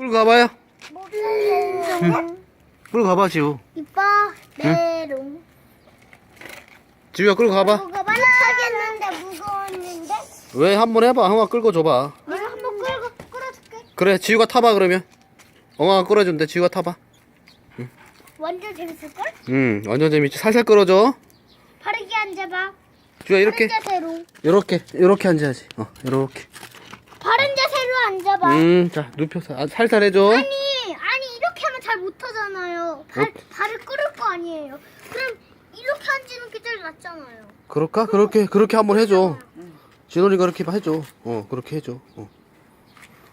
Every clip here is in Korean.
끌고 가봐요. 음. 끌고 가봐, 지우. 이뻐 메롱. 지우야, 끌고 가봐. 뭐가 많이 타겠는데 무거웠는데. 왜? 한 번 해봐. 형아 끌고 줘봐. 내가 한번 끌고 끌어줄게. 그래, 지우가 타봐, 그러면. 엉아가 끌어준대. 지우가 타봐. 완전 재밌을 걸? 응, 완전 재밌지. 살살 끌어줘. 바르게 앉아봐. 지우야, 이렇게. 바른 자세로. 이렇게, 이렇게 앉아야지. 어, 이렇게. 앉아봐. 음, 자, 눕혀서. 아, 살살 해줘. 아니, 아니 이렇게 하면 잘 못하잖아요. 발, 어? 발을 끌을 거 아니에요. 그럼 이렇게 앉는 게 제일 낫잖아요. 그럴까? 그렇게, 그렇게 한번 해줘. 진원이가 그렇게 해줘. 어, 그렇게 해줘. 어.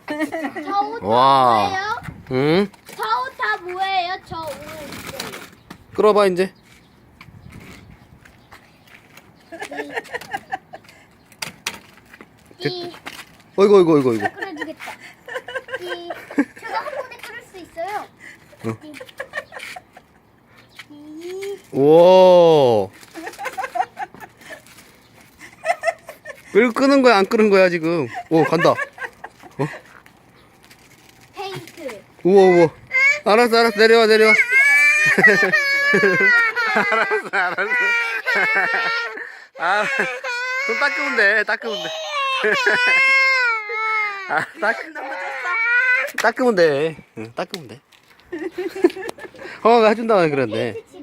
저옷 와. 뭐예요? 응? 저옷 다 뭐예요? 저 옷. 끌어봐, 이제. 이 어이구, 어이구, 어이구, 어이구. 끌어주겠다. 이 제가 한 번에 끌을 수 있어요. 어. 이, 이 오. 끌 끄는 거야, 안 끄는 거야, 지금? 오, 간다. 페인트. 우와, 우와. 알았어, 알았어. 내려와, 내려와. 알았어, 알았어. 아, 손 닦으면 돼, 닦으면 돼. 아, 닦, 닦으면 돼. 응, 닦으면 돼. 허가가 해준다고 그랬는데. 페인트